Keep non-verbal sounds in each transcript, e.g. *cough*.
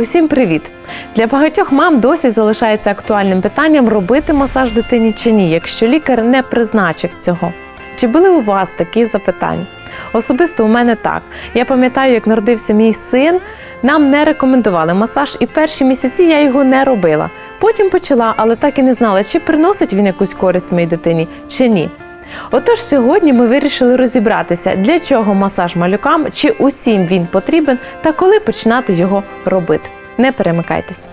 Усім привіт! Для багатьох мам досі залишається актуальним питанням робити масаж дитині чи ні, якщо лікар не призначив цього. Чи були у вас такі запитання? Особисто у мене так. Я пам'ятаю, як народився мій син, нам не рекомендували масаж, і перші місяці я його не робила. Потім почала, але так і не знала, чи приносить він якусь користь моїй дитині, чи ні. Отож, сьогодні ми вирішили розібратися, для чого масаж малюкам, чи усім він потрібен та коли починати його робити. Не перемикайтесь.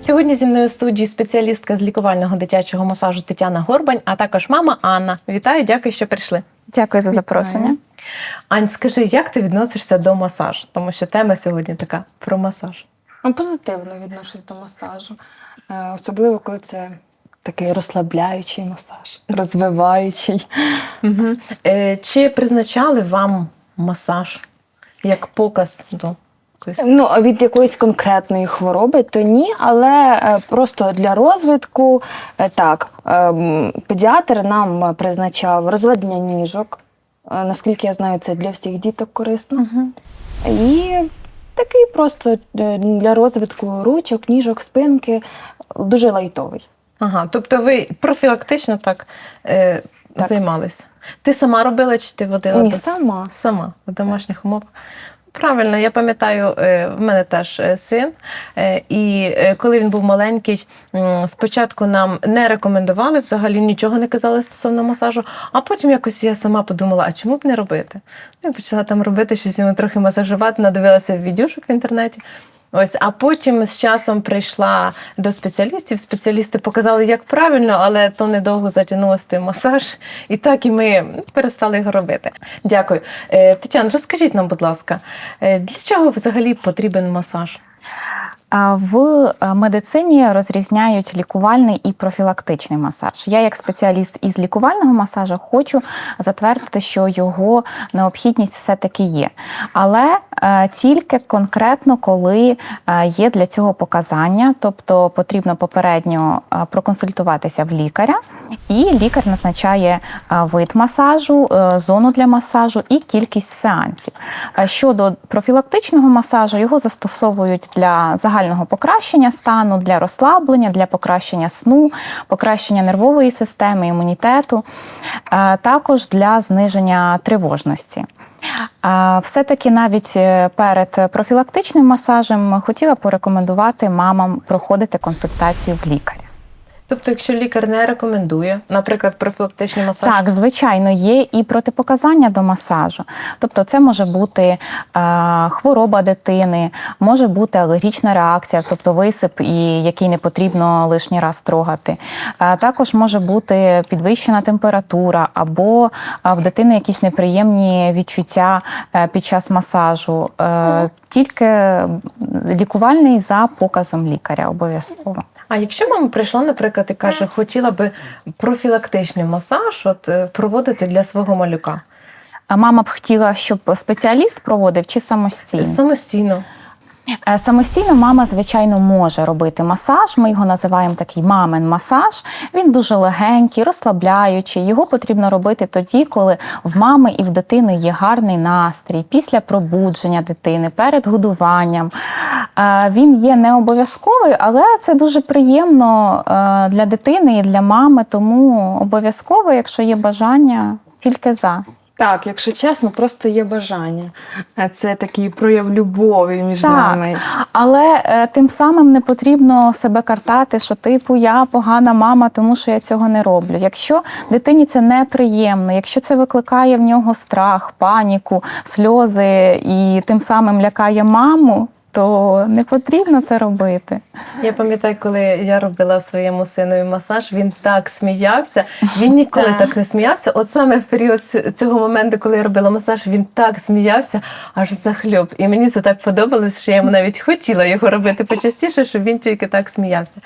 Сьогодні зі мною в студії спеціалістка з лікувального дитячого масажу Тетяна Горбань, а також мама Анна. Вітаю, дякую, що прийшли. Дякую за запрошення. Ань, скажи, як ти відносишся до масажу? Тому що тема сьогодні така про масаж. Ну, Позитивно відношусь до масажу, особливо коли це такий розслабляючий масаж, розвиваючий. Угу. Е, чи призначали вам масаж як показ до якоїсь Ну, від якоїсь конкретної хвороби, то ні, але е, просто для розвитку е, так, е, педіатр нам призначав розведення ніжок. Е, Наскільки я знаю, це для всіх діток корисно. І такий просто е, для розвитку ручок, ніжок, спинки, дуже лайтовий. Ага, тобто ви профілактично так, е, Так. займалися. Ти сама робила чи ти водила? Ні, сама. Сама в домашніх умовах. Правильно, я пам'ятаю, е, в мене теж е, син, е, і коли він був маленький, спочатку нам не рекомендували взагалі нічого не казали стосовно масажу, а потім якось я сама подумала, а чому б не робити? Ну, і почала там робити щось йому трохи масажувати, надивилася в відюшок в інтернеті. Ось, а потім з часом прийшла до спеціалістів. Спеціалісти показали, як правильно, але то недовго затягнулося той масаж. І так і ми перестали його робити. Дякую. Е, Тетяна, розкажіть нам, будь ласка, е, для чого взагалі потрібен масаж? В е, медицині розрізняють лікувальний і профілактичний масаж. Я, як спеціаліст із лікувального масажу, хочу затвердити, що його необхідність все-таки є. Але е, тільки конкретно, коли е, є для цього показання, тобто потрібно попередньо проконсультуватися в лікаря, і лікар назначає вид масажу, зону для масажу і кількість сеансів. Щодо профілактичного масажу, його застосовують для загального покращення стану, для розслаблення, для покращення сну, покращення нервової системи, імунітету, е, також для зниження тривожності. Все-таки навіть е, перед профілактичним масажем хотіла порекомендувати мамам проходити консультацію в лікаря. Тобто, якщо лікар не рекомендує, наприклад, профілактичний масаж, Так, звичайно, є і протипоказання до масажу. Тобто, це може бути е, хвороба дитини, може бути алергічна реакція, тобто висип, і який не потрібно лишній раз трогати. Е, також може бути підвищена температура, або е, в дитини якісь неприємні відчуття е, під час масажу. Е, Тільки лікувальний за показом лікаря обов'язково. А якщо мама прийшла, наприклад, і каже, хотіла би профілактичний масаж от, е, проводити для свого малюка А мама б хотіла, щоб спеціаліст проводив чи самостійно? самостійно. Е, Самостійно мама, звичайно, може робити масаж. Ми його називаємо такий мамин масаж. Він дуже легенький, розслабляючий. Його потрібно робити тоді, коли в мами і в дитини є гарний настрій, після пробудження дитини, перед годуванням. Е, Він є не обов'язковий, але це дуже приємно е, для дитини і для мами. Тому обов'язково, якщо є бажання, тільки за. Так, якщо чесно, просто є бажання. А Це такий прояв любові між Так. нами. Але е, тим самим не потрібно себе картати, що типу я погана мама, тому що я цього не роблю. Якщо дитині це неприємно, якщо це викликає в нього страх, паніку, сльози і тим самим лякає маму, то не потрібно це робити. Я пам'ятаю, коли я робила своєму синові масаж, він так сміявся. Він ніколи Так. не сміявся. От саме в період цього моменту, коли я робила масаж, він так сміявся, аж захльоб. І мені це так подобалось, що я йому навіть хотіла його робити почастіше, щоб він тільки так сміявся.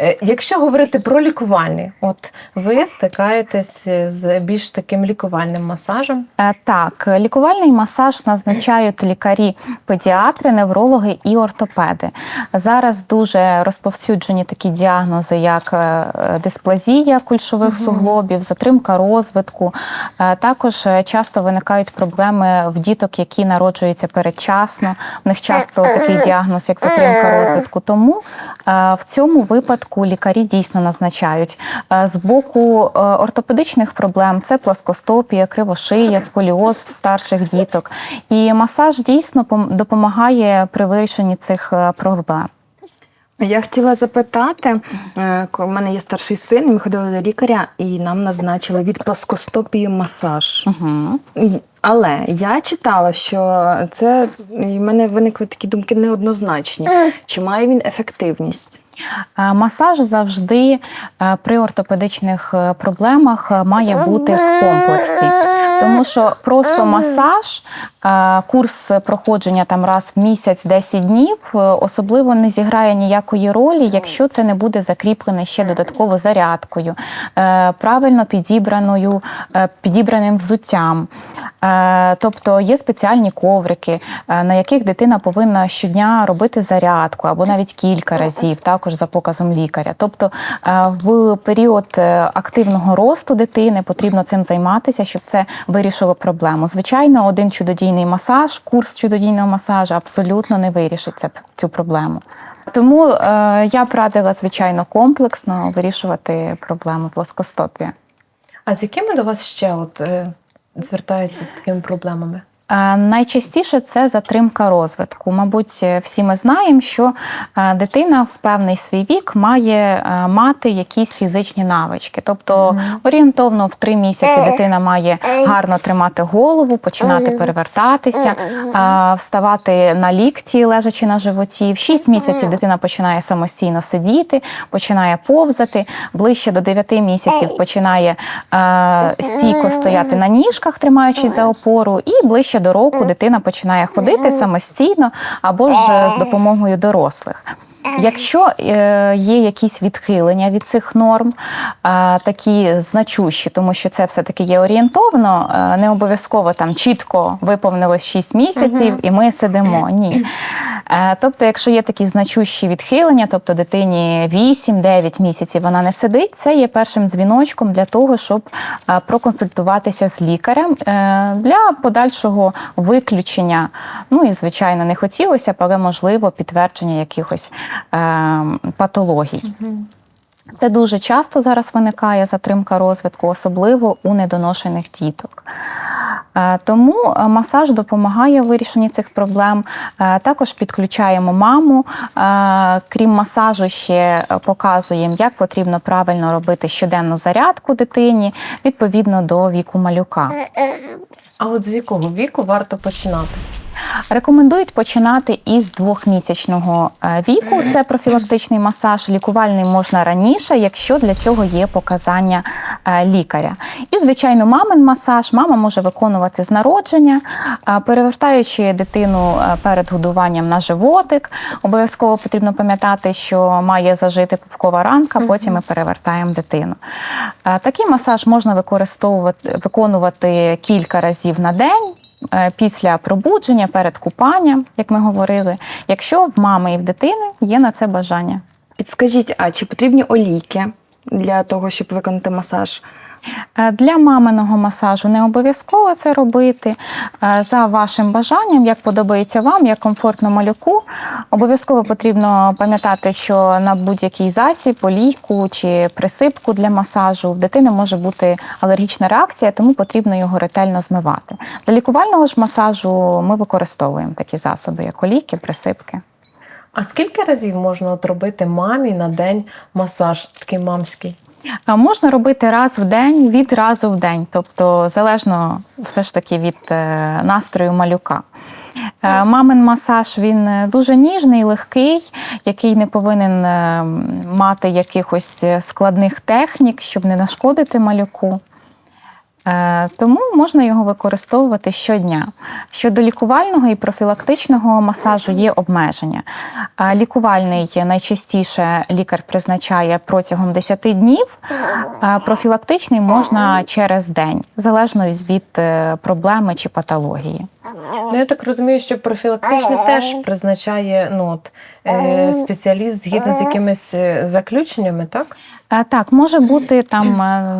Е, Якщо говорити про лікувальний, от ви стикаєтесь з більш таким лікувальним масажем. Е, Так, лікувальний масаж назначають лікарі-педіатри, неврологи і ортопеди. Зараз дуже розповсюджені такі діагнози, як е, дисплазія кульшових суглобів, затримка розвитку. Е, Також е, часто виникають проблеми в діток, які народжуються передчасно. В них часто такий діагноз, як затримка розвитку. Тому е, в цьому випадку лікарі дійсно назначають. Е, З боку е, ортопедичних проблем це плоскостопія, кривошия, сколіоз в старших діток. І масаж дійсно пом- допомагає при вирішенні цих е, проблем. Я хотіла запитати, у мене є старший син, ми ходили до лікаря, і нам назначили від плоскостопії масаж. Угу. Але я читала, що це і в мене виникли такі думки неоднозначні. Чи має він ефективність? Е, Масаж завжди е, при ортопедичних е, проблемах має бути в комплексі. Тому що просто масаж, курс проходження там раз в місяць 10 днів, е, особливо не зіграє ніякої ролі, якщо це не буде закріплене ще додатково зарядкою, е, правильно підібраною, е, підібраним взуттям. Тобто є спеціальні коврики, на яких дитина повинна щодня робити зарядку або навіть кілька разів, також за показом лікаря. Тобто в період активного росту дитини потрібно цим займатися, щоб це вирішило проблему. Звичайно, один чудодійний масаж, курс чудодійного масажу абсолютно не вирішить цю проблему. Тому е, я б радила, звичайно, комплексно вирішувати проблему плоскостопія. А з якими до вас ще от е, звертаються з такими проблемами? Е, Найчастіше це затримка розвитку. Мабуть, е, всі ми знаємо, що е, дитина в певний свій вік має мати якісь фізичні навички. Тобто орієнтовно в три місяці дитина має гарно тримати голову, починати перевертатися, вставати на лікті, лежачи на животі. В 6 місяців дитина починає самостійно сидіти, починає повзати. Ближче до 9 місяців починає стійко стояти на ніжках, тримаючись за опору, і ближче до року дитина починає ходити самостійно або ж з допомогою дорослих. Якщо е, є якісь відхилення від цих норм, е, такі значущі, тому що це все-таки є орієнтовно, е, не обов'язково там чітко виповнилось 6 місяців і ми сидимо. Ні. Е, Тобто, якщо є такі значущі відхилення, тобто дитині 8-9 місяців вона не сидить, це є першим дзвіночком для того, щоб е, проконсультуватися з лікарем е, для подальшого виключення. Ну і звичайно, не хотілося б, але можливо підтвердження якихось е, патологій. Це дуже часто зараз виникає затримка розвитку, особливо у недоношених діток. Е, Тому е, масаж допомагає в вирішенні цих проблем. Е, Також підключаємо маму. Крім масажу, ще показуємо, як потрібно правильно робити щоденну зарядку дитині відповідно до віку малюка. А от з якого віку варто починати? Рекомендують починати із двохмісячного е, віку. Це профілактичний масаж. Лікувальний можна раніше, якщо для цього є показання е, лікаря. І, звичайно, мамин масаж мама може виконувати з народження, е, перевертаючи дитину перед годуванням на животик. Обов'язково потрібно пам'ятати, що має зажити пупкова ранка, потім ми перевертаємо дитину. Такий масаж можна використовувати виконувати кілька разів на день після пробудження, перед купанням, як ми говорили, якщо в мами і в дитини є на це бажання. Підскажіть, а чи потрібні олійки для того, щоб виконати масаж? Е, Для маминого масажу не обов'язково це робити. Е, За вашим бажанням, як подобається вам, як комфортно малюку. Обов'язково потрібно пам'ятати, що на будь-який засіб, олійку чи присипку для масажу в дитини може бути алергічна реакція, тому потрібно його ретельно змивати. Для лікувального ж масажу ми використовуємо такі засоби, як олійки, присипки. А скільки разів можна от робити мамі на день масаж, такий мамський? Можна робити раз в день від разу в день, тобто залежно все ж таки від е, настрою малюка. Е, Мамин масаж він е, дуже ніжний, легкий, який не повинен мати якихось складних технік, щоб не нашкодити малюку. Е, Тому можна його використовувати щодня. Щодо лікувального і профілактичного масажу є обмеження. Е, Лікувальний найчастіше лікар призначає протягом 10 днів, а профілактичний можна через день, залежно від е, проблеми чи патології. Ну, я так розумію, що профілактичний теж призначає ну, от, е, спеціаліст згідно з якимись е, заключеннями, так? Е, Так, може бути там е,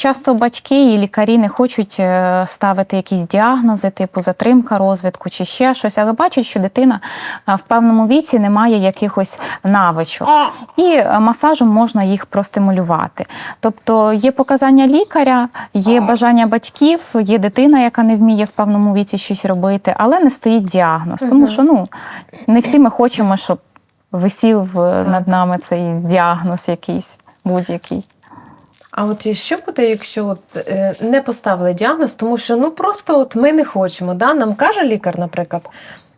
часто батьки і лікарі не хочуть е, ставити якісь діагнози, типу затримка розвитку чи ще щось, але бачать, що дитина е, в певному віці не має якихось навичок, і е, масажем можна їх простимулювати. Тобто є показання лікаря, є бажання батьків, є дитина, яка не вміє в певному віці щось робити, але не стоїть діагноз, тому що ну не всі ми хочемо, щоб висів над нами цей діагноз якийсь будь-який. А от що буде, якщо от, е, не поставили діагноз, тому що ну просто от ми не хочемо. Да? Нам каже лікар, наприклад,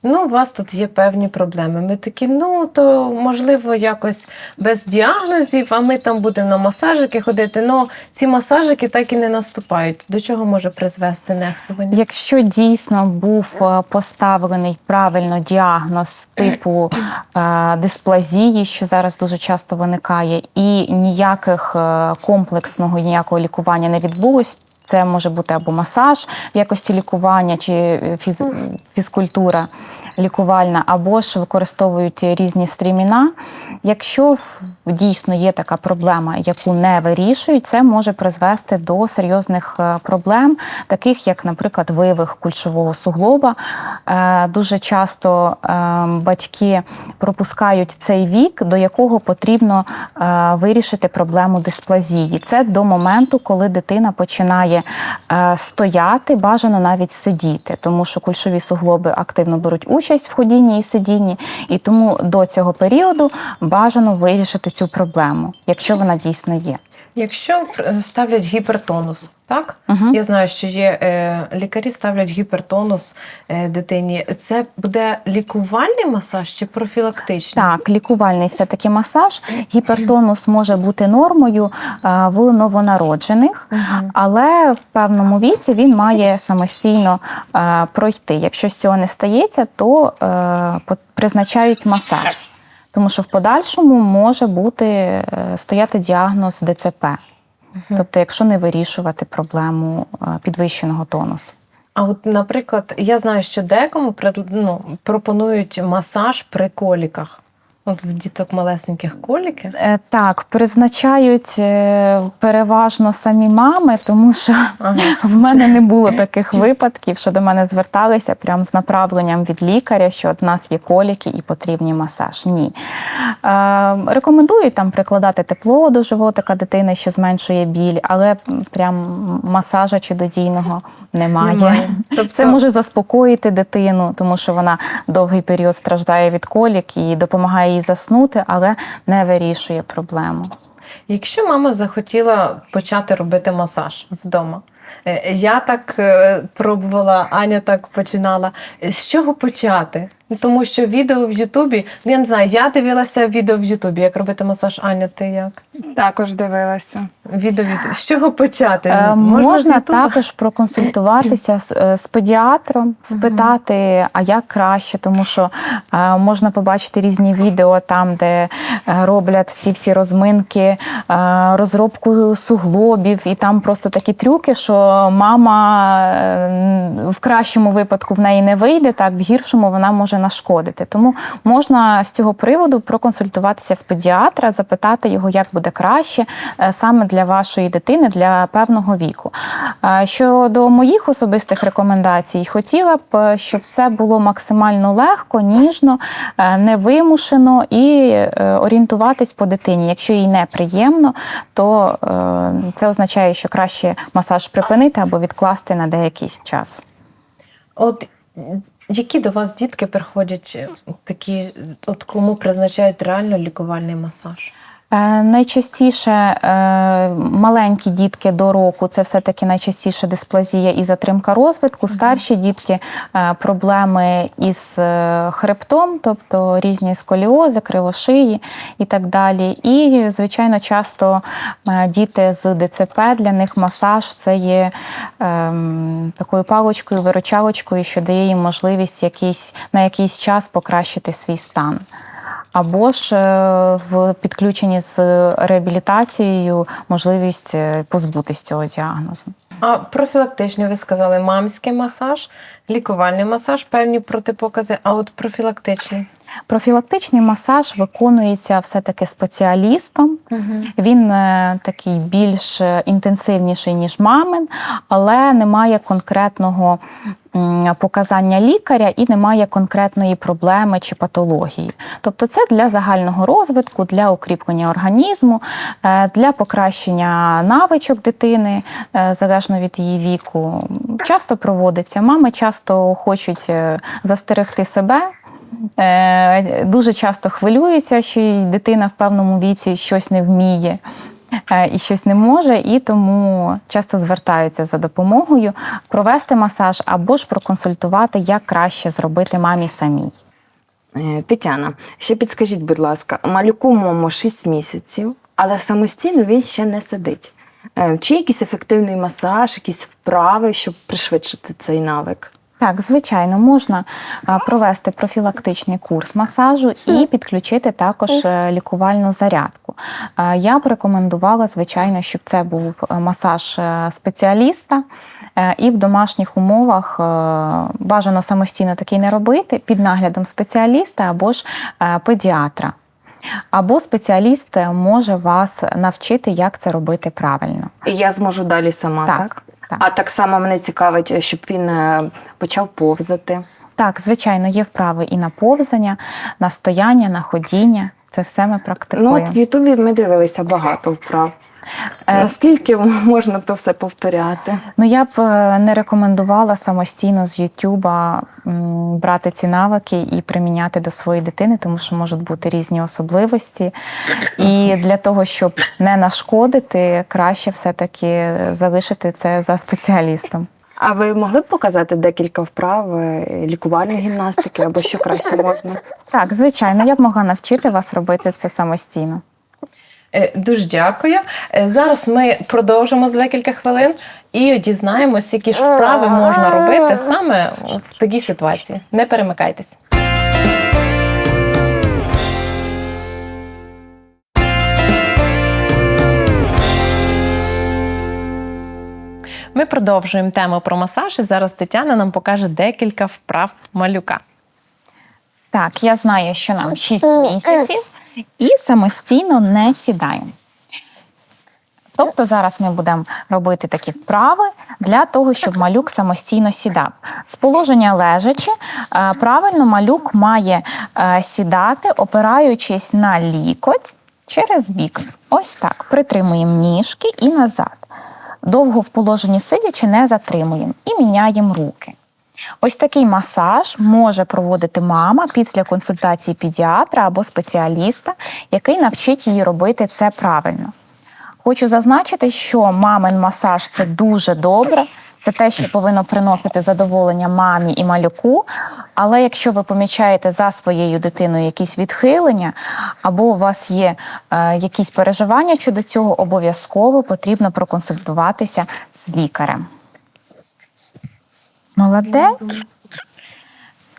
ну, у вас тут є певні проблеми. Ми такі, ну то можливо якось без діагнозів, а ми там будемо на масажики ходити. Ну ці масажики так і не наступають. До чого може призвести нехтування? Якщо дійсно був е, поставлений правильно діагноз типу е, дисплазії, що зараз дуже часто виникає, і ніяких е, комплексного ніякого лікування не відбулось. Це може бути або масаж в якості лікування, чи е, фіз, фізкультура лікувальна, або ж використовують різні стріміна. Якщо дійсно є така проблема, яку не вирішують, це може призвести до серйозних е, проблем, таких як, наприклад, вивих кульшового суглоба. Е, Дуже часто е, батьки пропускають цей вік, до якого потрібно вирішити проблему дисплазії. Це до моменту, коли дитина починає стояти, бажано навіть сидіти, тому що кульшові суглоби активно беруть участь в ходінні і сидінні, і тому до цього періоду бажано вирішити цю проблему, якщо вона дійсно є. Якщо е, ставлять гіпертонус, так? Мгм. Я знаю, що є е, лікарі ставлять гіпертонус е, дитині. Це буде лікувальний масаж чи профілактичний? Так, лікувальний все-таки масаж. Гіпертонус може бути нормою е, в новонароджених, Мгм. але в певному віці він має самостійно е, пройти. Якщо з цього не стається, то е, призначають масаж. Тому що в подальшому може бути е, стояти діагноз ДЦП, тобто, якщо не вирішувати проблему е, підвищеного тонусу. А от, наприклад, я знаю, що декому ну, пропонують масаж при коліках. От в діток малесеньких коліки. Е, Так, призначають е, переважно самі мами, тому що Ага. *laughs* в мене не було таких випадків, що до мене зверталися прямо з направленням від лікаря, що от у нас є коліки і потрібні масаж. Ні. Е, рекомендують там прикладати тепло до животика дитини, що зменшує біль, але прям масажа чудодійного немає. Немає. *laughs* Тобто- Це може заспокоїти дитину, тому що вона довгий період страждає від колік і допомагає їй заснути, але не вирішує проблему. Якщо мама захотіла почати робити масаж вдома, я так е, пробувала, Аня так починала. З чого почати? Ну, Тому що відео в Ютубі, ну, я не знаю, я дивилася відео в Ютубі, як робити масаж. Аня, ти як? Також дивилася. Відео в Ютубі. З чого почати? Е, З- Можна, також проконсультуватися з, е, з педіатром, спитати, а як краще, тому що е, можна побачити різні відео там, де е, роблять ці всі розминки, е, розробку суглобів, і там просто такі трюки, що мама е, в кращому випадку в неї не вийде, так в гіршому вона може нашкодити. Тому можна з цього приводу проконсультуватися в педіатра, запитати його, як буде краще е, саме для вашої дитини для певного віку. Щодо моїх особистих рекомендацій, хотіла б, е, щоб це було максимально легко, ніжно, невимушено і орієнтуватись по дитині. Якщо їй неприємно, то це означає, що краще масаж припинити або відкласти на деякий час. От які до вас дітки приходять е, такі, от кому призначають реально лікувальний масаж? Е, Найчастіше е, маленькі дітки до року це все-таки найчастіше дисплазія і затримка розвитку. Старші дітки е, проблеми із хребтом, тобто різні сколіози, кривошиї і так далі. І, звичайно, часто діти з ДЦП для них масаж це є ем, такою паличкою, виручалочкою, що дає їм можливість якийсь, на якийсь час покращити свій стан. Або ж е, в підключенні з реабілітацією можливість позбутися позбутись цього діагнозу. А профілактично ви сказали, мамський масаж, лікувальний масаж, певні протипокази, а от профілактичні. Профілактичний масаж виконується все-таки спеціалістом. Він е, такий більш е, інтенсивніший, ніж мамин, але немає конкретного показання лікаря і немає конкретної проблеми чи патології. Тобто це для загального розвитку, для укріплення організму, е, для покращення навичок дитини, залежно від її віку. Часто проводиться. Мами часто хочуть застерегти себе. Е, Дуже часто хвилюються, що й дитина в певному віці щось не вміє е, і щось не може, і тому часто звертаються за допомогою провести масаж або ж проконсультувати, як краще зробити мамі самій. Е, Тетяна, ще підскажіть, будь ласка, малюку моєму 6 місяців, але самостійно він ще не сидить. Чи якийсь ефективний масаж, якісь вправи, щоб пришвидшити цей навик? Так, звичайно, можна провести профілактичний курс масажу і підключити також е, лікувальну зарядку. Я б рекомендувала, звичайно, щоб це був е, масаж е, спеціаліста. І в домашніх умовах бажано самостійно такий не робити під наглядом спеціаліста або ж педіатра. Або спеціаліст може вас навчити, як це робити правильно. І я зможу далі сама? Так, так. А так само мене цікавить, щоб він е, почав повзати. Так, звичайно, є вправи і на повзання, на стояння, на ходіння. Це все ми практикуємо. Ну, от в Ютубі ми дивилися багато вправ. Е, Наскільки можна то все повторяти? Ну, я б е, не рекомендувала самостійно з Ютуба брати ці навики і приміняти до своєї дитини, тому що можуть бути різні особливості. І для того, щоб не нашкодити, краще все-таки залишити це за спеціалістом. А ви могли б показати декілька вправ е, лікувальної гімнастики або що краще можна? Так, звичайно, я б могла навчити вас робити це самостійно. Е, Дуже дякую. Е, Зараз ми продовжимо за декілька хвилин і дізнаємось, які ж вправи можна робити саме в такій ситуації. Не перемикайтесь. Ми продовжуємо тему про масаж. І зараз Тетяна нам покаже декілька вправ малюка. Так, я знаю, що нам 6 місяців і самостійно не сідаємо. Тобто зараз ми будемо робити такі вправи для того, щоб малюк самостійно сідав. З положення лежачи, е, правильно малюк має е, сідати, опираючись на лікоть через бік. Ось так. Притримуємо ніжки і назад. Довго в положенні сидячи не затримуємо і міняємо руки. Ось такий масаж може проводити мама після консультації педіатра або спеціаліста, який навчить її робити це правильно. Хочу зазначити, що мамин масаж це дуже добре. Це те, що повинно приносити задоволення мамі і малюку. Але якщо ви помічаєте за своєю дитиною якісь відхилення, або у вас є е, якісь переживання щодо цього, обов'язково потрібно проконсультуватися з лікарем. Молодець.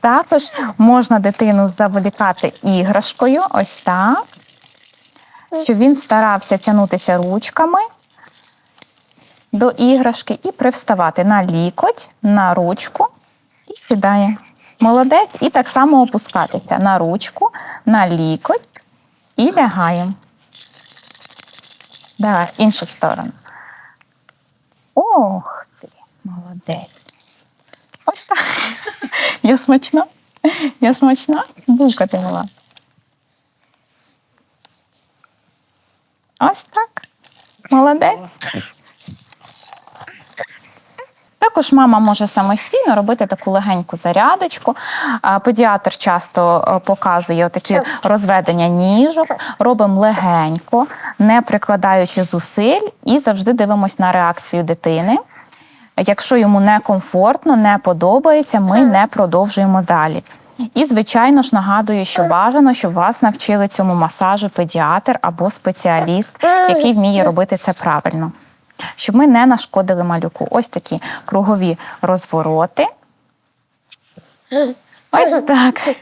Також можна дитину заволікати іграшкою, ось так, щоб він старався тягнутися ручками до іграшки і привставати на лікоть, на ручку і сідає. Молодець. І так само опускатися на ручку, на лікоть і лягаємо. Давай, іншу сторону. Ох ти, молодець. Ось так. Я смачна. Я смачна. Булка ти. Ось так. Молодець. Також мама може самостійно робити таку легеньку зарядочку. Педіатр часто е, показує такі розведення ніжок. Робимо легенько, не прикладаючи зусиль, і завжди дивимось на реакцію дитини. Якщо йому некомфортно, не подобається, ми не продовжуємо далі. І, звичайно ж, нагадую, що бажано, щоб вас навчили цьому масажу педіатр або спеціаліст, який вміє робити це правильно. Щоб ми не нашкодили малюку. Ось такі кругові розвороти. Ось так.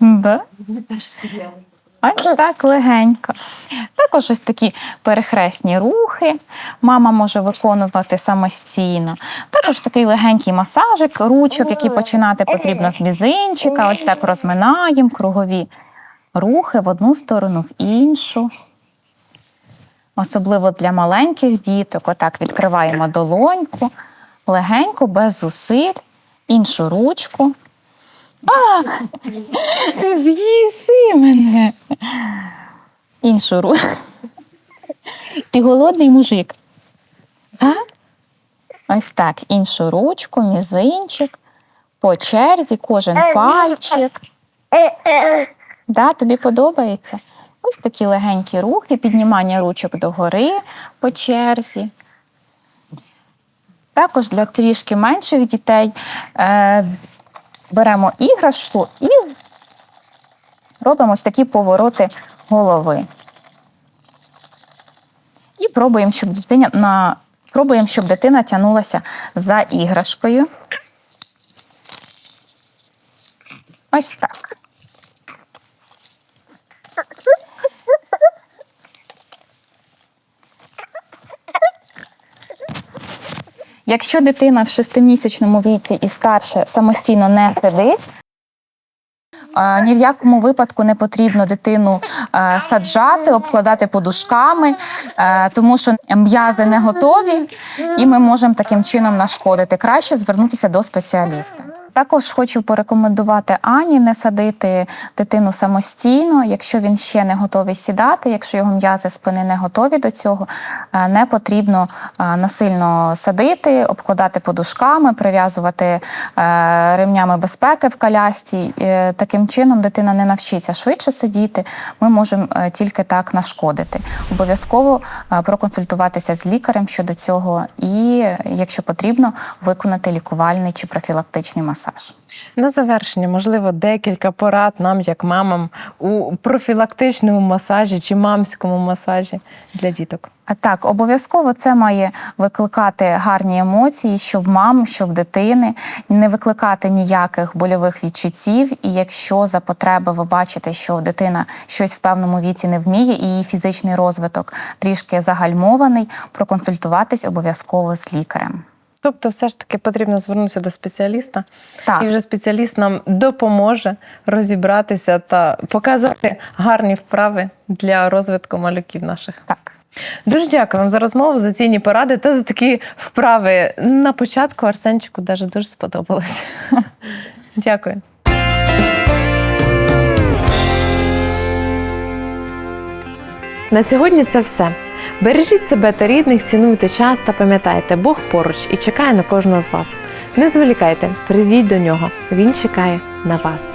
Да? Ось так легенько. Також ось такі перехресні рухи мама може виконувати самостійно. Також такий легенький масажик ручок, який починати потрібно з мізинчика. Ось так розминаємо кругові рухи в одну сторону, в іншу. Особливо для маленьких діток. Отак відкриваємо долоньку, легенько, без зусиль, іншу ручку. А, ти з'їси мене. Іншу руку. Ти голодний мужик. А? Ось так, іншу ручку, мізинчик, по черзі, кожен пальчик. Да, тобі подобається? Ось такі легенькі рухи, піднімання ручок догори по черзі. Також для трішки менших дітей е, беремо іграшку і робимо ось такі повороти голови. І пробуємо, щоб дитина на пробуємо, щоб дитина тягнулася за іграшкою. Ось так. Якщо дитина в шестимісячному віці і старше самостійно не сидить, ні в якому випадку не потрібно дитину е, саджати, обкладати подушками, е, тому що м'язи не готові, і ми можемо таким чином нашкодити. Краще звернутися до спеціаліста. Також хочу порекомендувати Ані не садити дитину самостійно, якщо він ще не готовий сідати, якщо його м'язи спини не готові до цього, е, не потрібно е, насильно садити, обкладати подушками, прив'язувати е, ремнями безпеки в колясці. Е, Таким чином дитина не навчиться швидше сидіти. Ми можемо тільки так нашкодити. Обов'язково проконсультуватися з лікарем щодо цього, і, якщо потрібно, виконати лікувальний чи профілактичний масаж. На завершення, можливо, декілька порад нам, як мамам, у профілактичному масажі чи мамському масажі для діток. А так, обов'язково це має викликати гарні емоції, що в мам, що в дитини, не викликати ніяких больових відчуттів. І якщо за потреби ви бачите, що дитина щось в певному віці не вміє, і її фізичний розвиток трішки загальмований, проконсультуватись обов'язково з лікарем. Тобто, все ж таки потрібно звернутися до спеціаліста, Так. і вже спеціаліст нам допоможе розібратися та показати гарні вправи для розвитку малюків наших. Так. Дуже дякую вам за розмову, за цінні поради та за такі вправи. На початку Арсенчику даже дуже сподобалось. *laughs* Дякую. На сьогодні це все. Бережіть себе та рідних, цінуйте час та пам'ятайте, Бог поруч і чекає на кожного з вас. Не зволікайте, прийдіть до нього. Він чекає на вас.